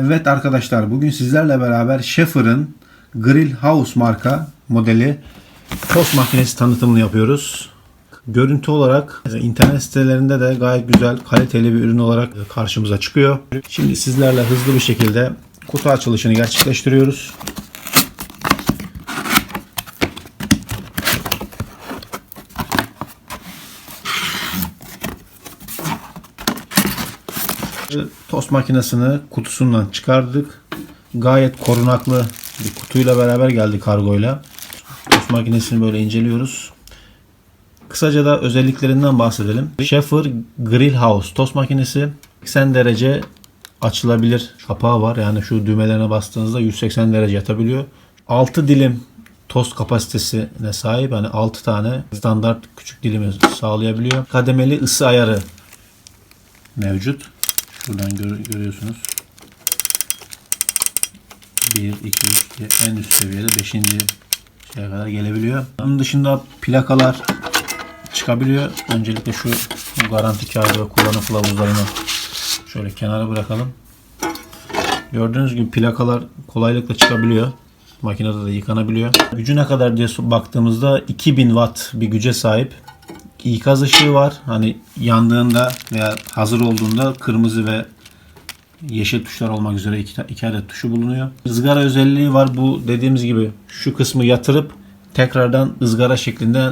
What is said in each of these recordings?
Evet arkadaşlar bugün sizlerle beraber Schaefer'ın Grill House marka modeli tost makinesi tanıtımını yapıyoruz. Görüntü olarak e, internet sitelerinde de gayet güzel kaliteli bir ürün olarak e, karşımıza çıkıyor. Şimdi sizlerle hızlı bir şekilde kutu açılışını gerçekleştiriyoruz. Tost makinesini kutusundan çıkardık. Gayet korunaklı bir kutuyla beraber geldi kargoyla. Tost makinesini böyle inceliyoruz. Kısaca da özelliklerinden bahsedelim. Schaefer Grill House tost makinesi 80 derece açılabilir kapağı var. Yani şu düğmelerine bastığınızda 180 derece yatabiliyor. 6 dilim tost kapasitesine sahip. Yani 6 tane standart küçük dilimi sağlayabiliyor. Kademeli ısı ayarı mevcut. Şuradan gör- görüyorsunuz. 1, 2, 3 diye en üst seviyede 5. şeye kadar gelebiliyor. Onun dışında plakalar çıkabiliyor. Öncelikle şu garanti kağıdı ve kullanım kılavuzlarını şöyle kenara bırakalım. Gördüğünüz gibi plakalar kolaylıkla çıkabiliyor. Makinede de yıkanabiliyor. Gücü ne kadar diye baktığımızda 2000 watt bir güce sahip. İkaz ışığı var. Hani yandığında veya hazır olduğunda kırmızı ve yeşil tuşlar olmak üzere iki, iki adet tuşu bulunuyor. Izgara özelliği var. Bu dediğimiz gibi şu kısmı yatırıp tekrardan ızgara şeklinde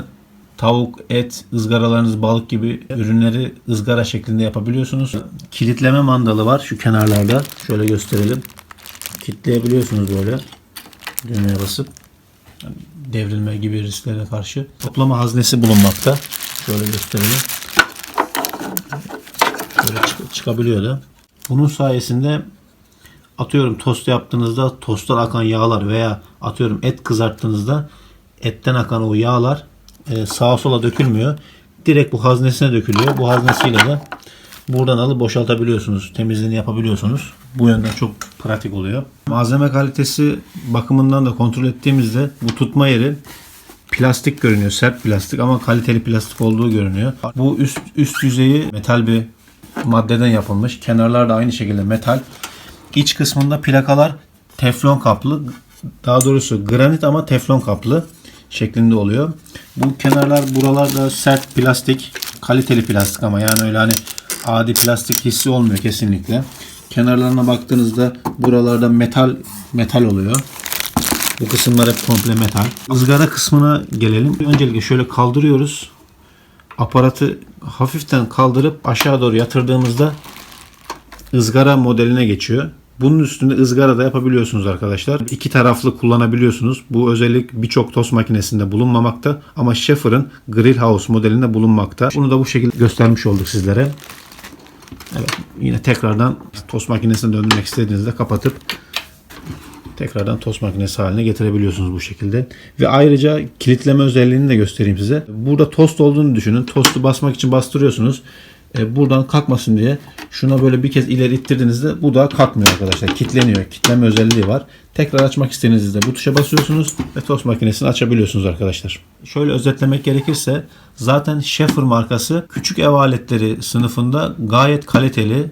tavuk, et, ızgaralarınız, balık gibi ürünleri ızgara şeklinde yapabiliyorsunuz. Kilitleme mandalı var şu kenarlarda. Şöyle gösterelim. Kilitleyebiliyorsunuz böyle. Düğmeye basıp devrilme gibi risklere karşı. Toplama haznesi bulunmakta. Şöyle gösterelim. Şöyle çık- çıkabiliyor da. Bunun sayesinde atıyorum tost yaptığınızda tosttan akan yağlar veya atıyorum et kızarttığınızda etten akan o yağlar e, sağa sola dökülmüyor. Direkt bu haznesine dökülüyor. Bu haznesiyle de buradan alıp boşaltabiliyorsunuz. Temizliğini yapabiliyorsunuz. Bu yönden çok pratik oluyor. Malzeme kalitesi bakımından da kontrol ettiğimizde bu tutma yeri plastik görünüyor. Sert plastik ama kaliteli plastik olduğu görünüyor. Bu üst üst yüzeyi metal bir maddeden yapılmış. Kenarlar da aynı şekilde metal. İç kısmında plakalar teflon kaplı. Daha doğrusu granit ama teflon kaplı şeklinde oluyor. Bu kenarlar buralarda sert plastik. Kaliteli plastik ama yani öyle hani adi plastik hissi olmuyor kesinlikle. Kenarlarına baktığınızda buralarda metal metal oluyor. Bu kısımlar hep komple metal. Izgara kısmına gelelim. Öncelikle şöyle kaldırıyoruz. Aparatı hafiften kaldırıp aşağı doğru yatırdığımızda ızgara modeline geçiyor. Bunun üstünde ızgara da yapabiliyorsunuz arkadaşlar. İki taraflı kullanabiliyorsunuz. Bu özellik birçok tost makinesinde bulunmamakta ama Schaefer'ın Grill House modelinde bulunmakta. Bunu da bu şekilde göstermiş olduk sizlere. Evet, yine tekrardan tost makinesine döndürmek istediğinizde kapatıp tekrardan tost makinesi haline getirebiliyorsunuz bu şekilde. Ve ayrıca kilitleme özelliğini de göstereyim size. Burada tost olduğunu düşünün. Tostu basmak için bastırıyorsunuz. E, buradan kalkmasın diye şuna böyle bir kez ileri ittirdiğinizde bu da kalkmıyor arkadaşlar. Kitleniyor. Kitleme özelliği var. Tekrar açmak istediğinizde bu tuşa basıyorsunuz ve tost makinesini açabiliyorsunuz arkadaşlar. Şöyle özetlemek gerekirse zaten Schaefer markası küçük ev aletleri sınıfında gayet kaliteli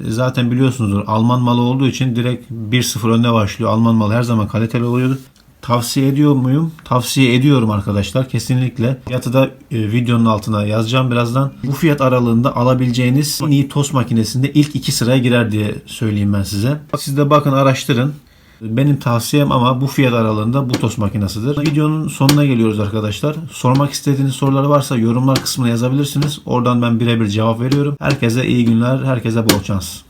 zaten biliyorsunuzdur Alman malı olduğu için direkt 1-0 önde başlıyor. Alman malı her zaman kaliteli oluyordu. Tavsiye ediyor muyum? Tavsiye ediyorum arkadaşlar. Kesinlikle. Fiyatı da e, videonun altına yazacağım birazdan. Bu fiyat aralığında alabileceğiniz en iyi tost makinesinde ilk iki sıraya girer diye söyleyeyim ben size. Siz de bakın araştırın. Benim tavsiyem ama bu fiyat aralığında bu tost makinesidir. Videonun sonuna geliyoruz arkadaşlar. Sormak istediğiniz sorular varsa yorumlar kısmına yazabilirsiniz. Oradan ben birebir cevap veriyorum. Herkese iyi günler, herkese bol şans.